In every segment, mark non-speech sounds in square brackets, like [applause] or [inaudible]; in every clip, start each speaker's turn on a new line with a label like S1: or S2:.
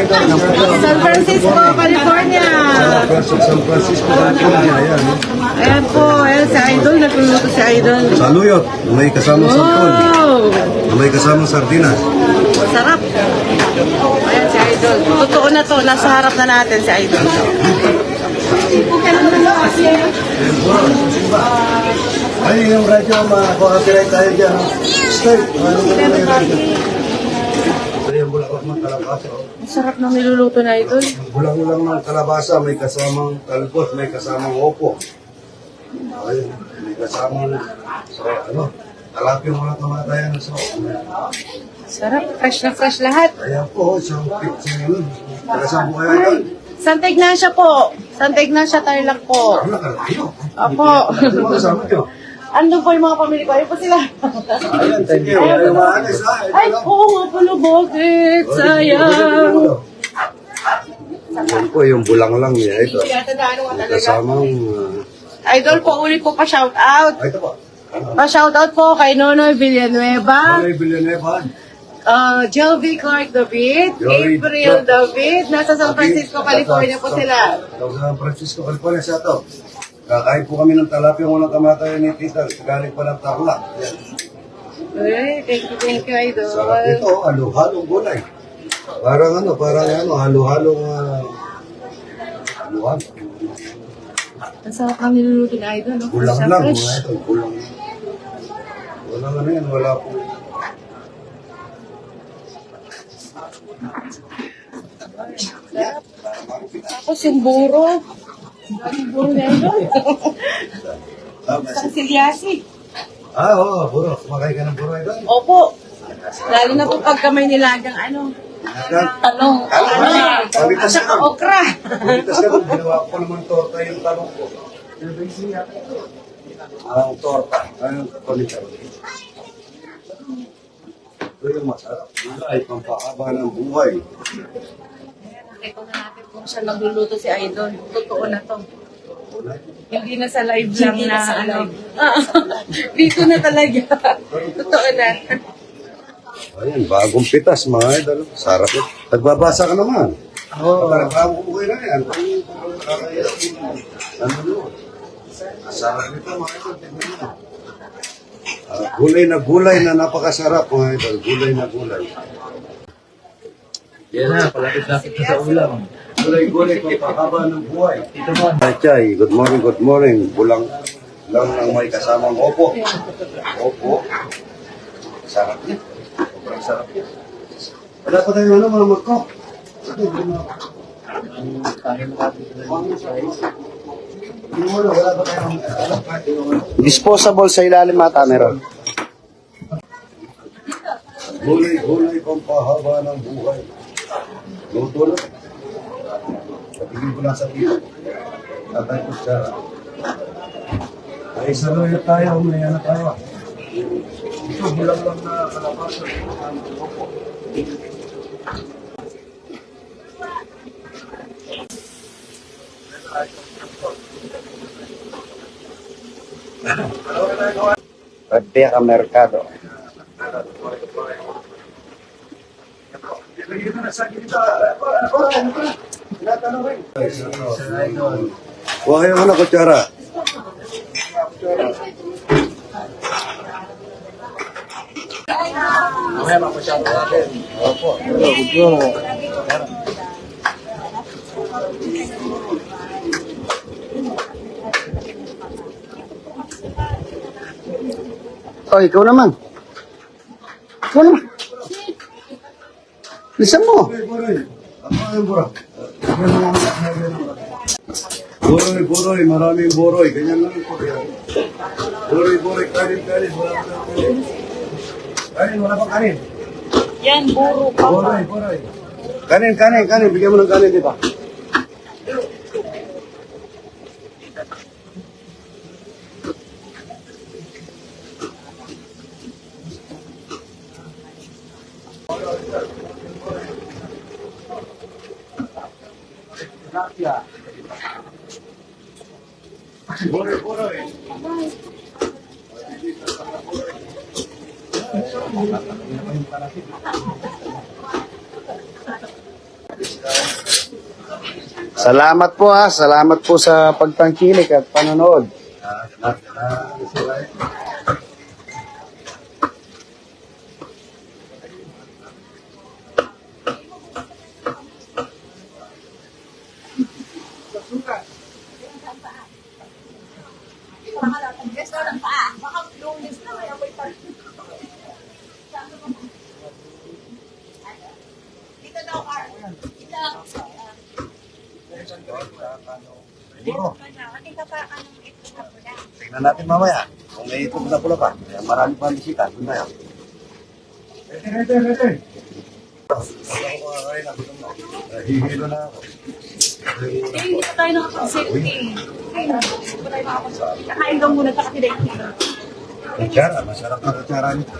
S1: idol.
S2: San Francisco, California.
S1: San Francisco, California. Ayan. eh.
S2: Ayan po, ayan si Idol, nagluluto si Idol.
S1: Saluyot. May sampol.
S2: Wow!
S1: May kasamang sardinas.
S2: Sarap. Ayan si Idol. Totoo na to, nasa harap na natin si Idol.
S1: Ay, yung radyo, ma-copyright tayo dyan. Start. Ano ba yung radyo? Ito yung bulaklak ng kalabasa.
S2: Ang sarap ng niluluto na Idol.
S1: Bulang-ulang ng kalabasa, may kasamang talbos, may kasamang opo. Ayun, may kasamang, so, ano, talapin mga kamatayan. So,
S2: Sarap, fresh na fresh lahat.
S1: ayan po, isang pizza yun. Po kayo doon.
S2: Santa Ignacia po. Santa Ignacia, Tarlac po.
S1: Ano na kayo?
S2: Apo.
S1: Ano mga kasama nyo?
S2: Andun po yung mga pamilya ko. Ayun po sila.
S1: Ayan, thank you. Ayan, maalis ha.
S2: Ay, oo nga pala, bakit? Sayang.
S1: Yan po yung bulang-lang niya ito. Kasamang, uh,
S2: Idol po, ulit po pa shout out.
S1: ay, ito po.
S2: Pa shout out po kay Nonoy Villanueva,
S1: Malay Villanueva.
S2: uh, Jelby Clark David,
S1: Joey
S2: April. David, nasa San Francisco, California po sila.
S1: Sa San Francisco, California siya to. Kakain po kami ng talapia walang kamatayan ni Tita. Galing pa ng Tarlac. Yan.
S2: Ay, thank you, thank you, Idol.
S1: Sarap ito, halo-halong gulay. Parang ano, parang ano, halo-halong uh, halo-halo.
S2: Ang sarap ng niluluto ni Idol, no?
S1: Kulang
S2: Siya
S1: lang,
S2: fresh.
S1: mga ito, kulang. Walang ano yan, wala po.
S2: Tapos yung buro. Sa Silyasi.
S1: Ah, oo, buro. Kumakain ka ng buro ito.
S2: Opo. Lalo na po pagka may nilagang ano. Talong. Ano? At saka okra.
S1: Bumitas ka doon, ginawa ko naman torta yung talong ko. Ang torta, ang palitan. Ito yung masarap. Ay, pampahaba ng buhay.
S2: Ito na natin kung siya nagluluto si Idol. Totoo na to. Hindi na sa live lang
S3: Hindi
S2: na,
S3: na sa
S2: ano.
S3: live. [laughs]
S2: Dito na talaga. [laughs] Totoo na.
S1: Ayan, bagong pitas mga idol. Sarap yun. Nagbabasa ka naman. Oo. Oh. Parang buhay na yan. Ano yun? Sarap nito mga idol. Mo. Ah, gulay na gulay na napakasarap mga idol. Gulay na gulay.
S4: Yan na, palapit-lapit na sa ulam.
S1: Gulay-gulay pagpahaba ng buhay.
S4: Ito mo.
S1: Chay, good morning, good morning. Bulang lang ng may kasamang opo. Opo. Sarap niya. Sobrang sarap niya. Wala pa tayong ano, mga tayong ano.
S5: Disposable sa ilalim mata meron.
S1: Gulay-gulay pampahaba ng buhay. Luto na. Patigil ko lang sa tito. Tatay ko siya. Ay, saluyo tayo. May ano tayo. Ito, bulang lang na kalabasan.
S5: Rebecca Mercado.
S1: Kuha yung ano, kutsara.
S4: Mamaya ko natin.
S5: Oh, ikaw naman. Ikaw naman.
S1: Yung buro. Buroy, buroy. Maraming buroy. Ganyan lang po yan. Kanin, kanin. Wala pa kanin. Kanin, wala pa kanin.
S2: Yan, buro pa.
S1: Buroy, buroy. Kanin, kanin, kanin. Bigyan mo ng kanin, di ba?
S5: Salamat po ha. Salamat po sa pagtangkilik at panonood.
S1: Siguro. Tingnan natin mamaya. Kung may itong na pula pa. Kaya marami pa bisita. Doon tayo. Ete, ete, ete. Hihilo na ako.
S2: Eh, hindi pa tayo nakapag-selfie. Ay, hindi pa tayo nakapag-selfie. Kakain ka muna, taka si Dexter.
S1: Kutsara, masarap na kutsara nito.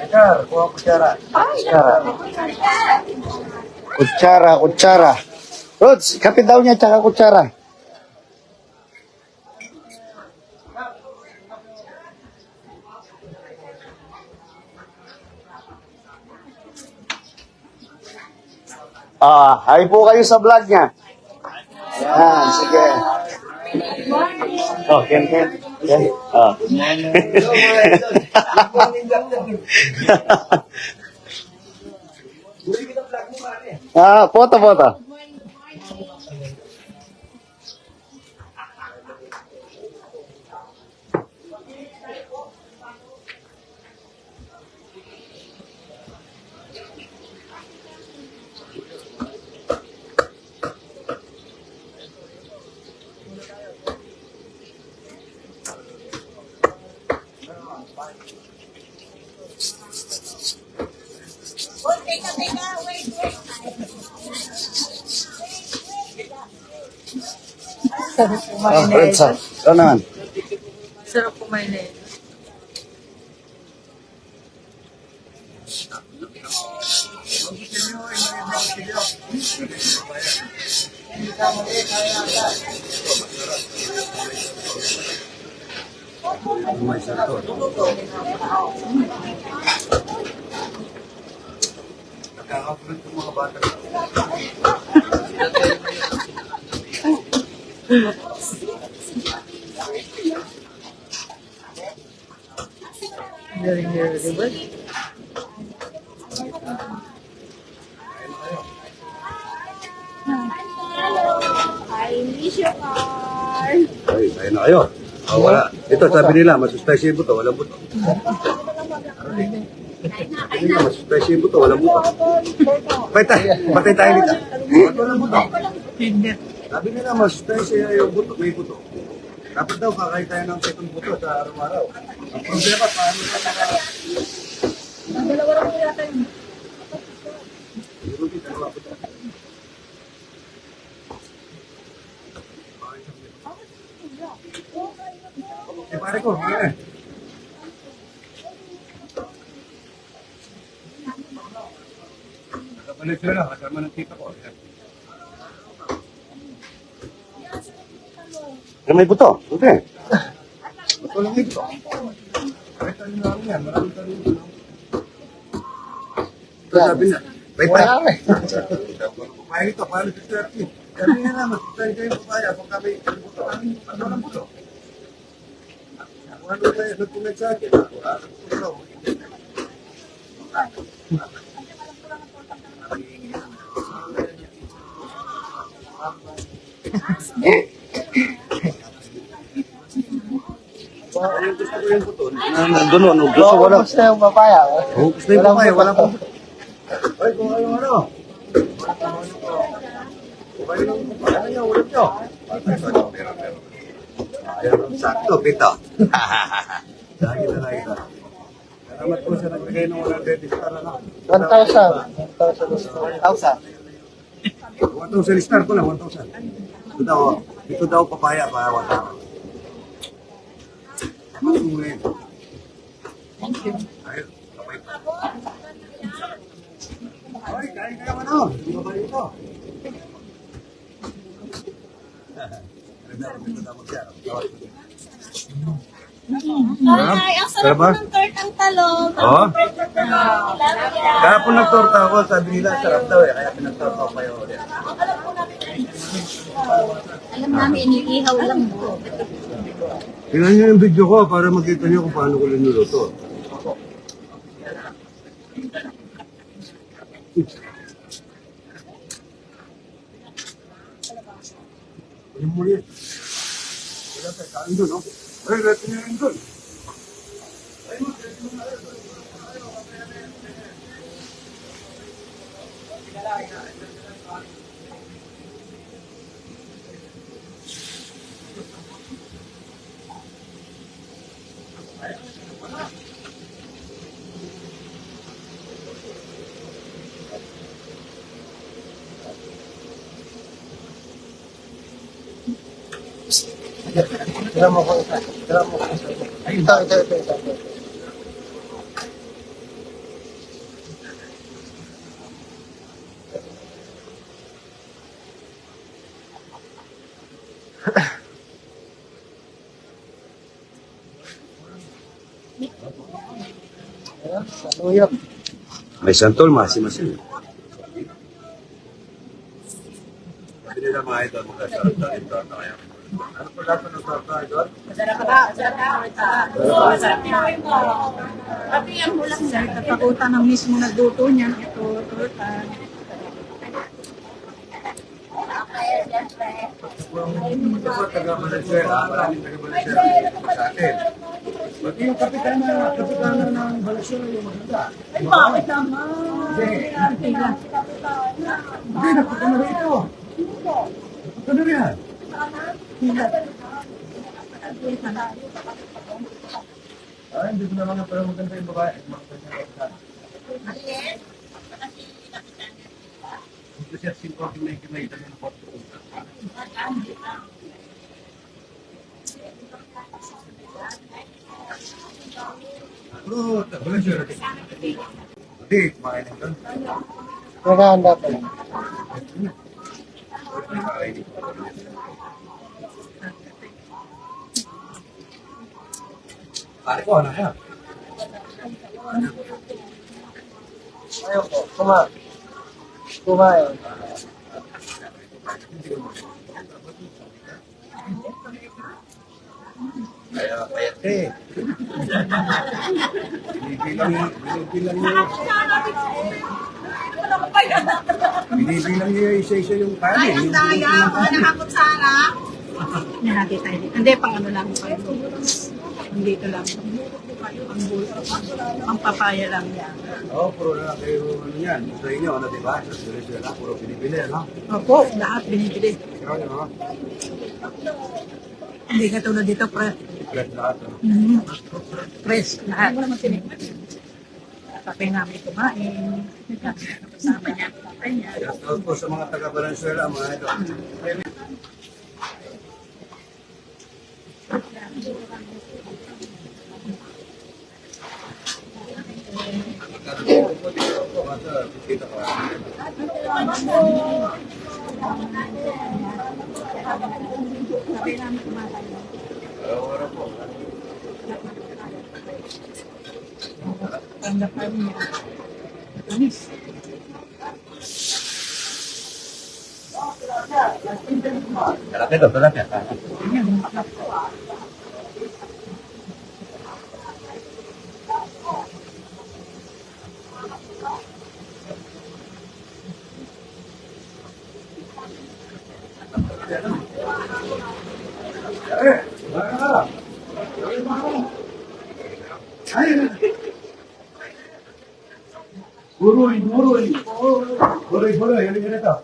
S1: Ricard, kuha kutsara.
S5: Kutsara. Kutsara, kutsara. Rods, kapit daw niya tsaka Ah, hi po kayo sa vlog niya. Yan, sige. Oh, Ken, Ken. Ken. Oh. ah, [laughs] foto, foto.
S2: Sarap
S5: Oh,
S2: kumain na
S5: ah.
S2: ito.
S5: Ito naman.
S2: Sarap kumain na ito.
S1: Nagkakagulat yung mga bata.
S2: Nila, di ba?
S3: I miss you, car.
S1: Ay, tayo na kayo. Ah, wala. Ito, sabi nila, masustaisya yung buto, walang buto. Sabi nila, masustaisya yung buto, walang buto. Patay tayo, patay tayo nito. Walang buto?
S2: Hindi.
S1: Sabi nila, masustaisya yung buto, may buto. Dapat daw kakain tayo ng setong buto sa araw-araw. Ang problema, paano sa mga...
S3: Dalawa lang yata yun.
S1: Eh, pare ko, eh. Nakabalik sila, kasama ng tita ko. Ayan.
S5: Pero may buto. Okay.
S1: Ba't walang ito? Kahit ano lang yan, maraming tanong ito. Ito sabi na, may pa. Papaya ito, paano si Turkey? Sabi na, mas tayo kayo papaya kung kami, ano buto kami, ano lang buto? Ano tayo, nag-comment sa akin, wala nang yung gusto ko yung buton.
S5: Nandun nun, gusto ko wala.
S3: Gusto yung papaya.
S1: Oh, gusto yung papaya, wala pong. Ay, kung ano ano. Ano nyo, ulam nyo. Meron, meron. Ayun, sakto, pito. Lagi na lagi na. Salamat po sa nagbigay ng 100 star na.
S3: 1,000. 1,000. 1,000
S1: star ko 1,000. Ito daw, ito daw papaya para 1,000. Makulit.
S6: Thank you.
S1: Ay, kamay pa. Ay, kain ka naman oh. Hindi ka ba dito?
S7: Ay, ang sarap
S1: po
S7: ng tortang talong. Oh?
S1: Oo?
S7: Kaya
S1: po nagtorta ako, sabi nila, sarap daw eh. Kaya pinagtorta ako kayo ulit.
S7: Alam po namin, alam namin, iniihaw lang po.
S1: Tingnan niyo yung video ko para makita niyo kung paano ko linuluto. Yung muli. Wala tayo kain doon, no? Ay, reto niyo rin doon.
S3: Ito, ito, ito, ito. Saluyot.
S1: May santol, masimasin. Sabi nila mga idol, magkasarap na rin torta kaya. Ano dapat ng torta, idol?
S6: Masarap ba? Masarap na. Oo, masarap na. Pati ang hulang sir, katakutan ng mismo nagluto niya. Ito, torta.
S1: Ito po, taga Valenzuela, maraming taga dito sa atin. Pati yung kapitana, kapitana ng Valenzuela yung maganda.
S6: Ay, bakit naman?
S1: Hindi, napunta na rito. Napunta na rin. Ah, hindi ko naman pero maganda yung babae. Maganda yung kapitana. Ito siya, 5 may kimay, dami ng photo. Bro, Valenzuela. Hindi, kumain na doon.
S3: Maganda pa lang.
S1: Pare ko, ano yan?
S3: Ayaw po, kumain. Kumain.
S1: Kaya, kaya, eh. Binibilang binibilang niya. Binibilang niya isa-isa yung kanin. Binibilang kanin.
S6: Hindi natin tayo dito. Hindi, pang ano lang. Dito lang. Pang bulo. Pang papaya lang yan.
S1: Oo, puro na kayo ano yan. Sa inyo, ano, di ba? Sa Venezuela, puro binibili, ano?
S6: Opo, lahat binibili.
S1: Ikaw yun, ano?
S6: Hindi katulad dito, pre.
S1: Flat lahat, ano?
S6: Mm-hmm. Fresh, lahat. Tapay namin kumain. Kasama niya. Tapay niya.
S1: Shout out po sa mga taga Valenzuela, mga ito.
S6: Tapay namin kumain. Tanggapin niya. Anis.
S1: Talapia to, talapia. Buruy, buruy. Buruy, buruy. Halika dito.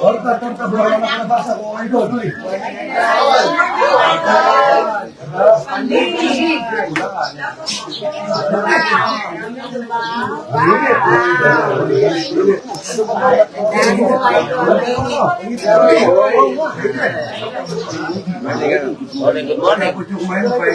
S1: Torta, torta, bulang na nabasa ko. Ay, doon, doon.
S4: Morning, good morning.
S1: Dapat yung kumain ng pahay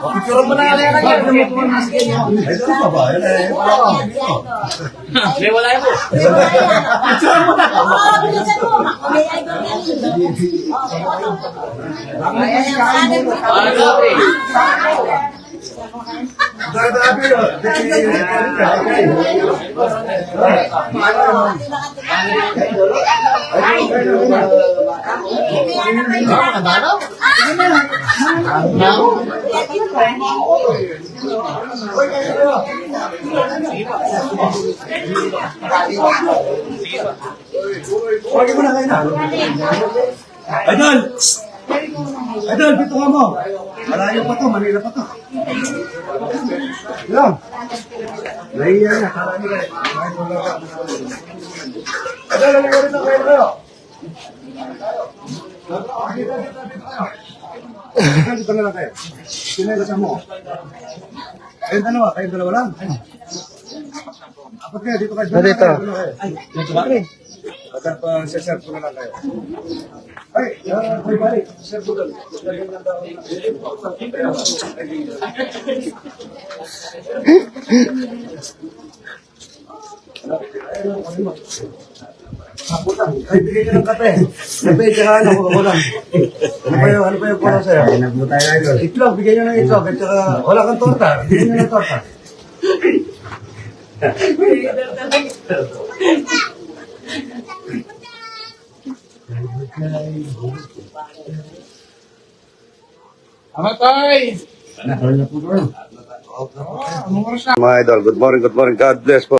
S4: Picture mo na yan.
S1: Ito pa ba? Yan eh.
S4: Hindi, wala yun. Ano, pre?
S1: Dadabi yun. Huwag mo na kayo na. Idol! Idol, dito ka mo. Malayo pa to, Manila pa to. Lang. Nahiya niya, kala niya. Idol, alam mo rin na kayo kayo. Idol, dito na lang kayo. Kasama mo? Kayong dalawa, kayong dalawa lang. Apat kayo, dito kayo.
S5: Dito.
S1: Ay, dito ba? Basta pa, siserve ko na lang kayo. Ay, uh, may balik. Serve ko lang. Lagyan ng daw. Kaputang. Ay, bigay ka ng kape. Kape, tsaka ano, kukulang. Ano pa yung, ano pa yung sa'yo? Nagmutay na ito. Itlog, bigay nyo ng itlog. At tsaka, wala kang torta. Bigay nyo ng torta. Mga idol, good morning, good morning. God bless po.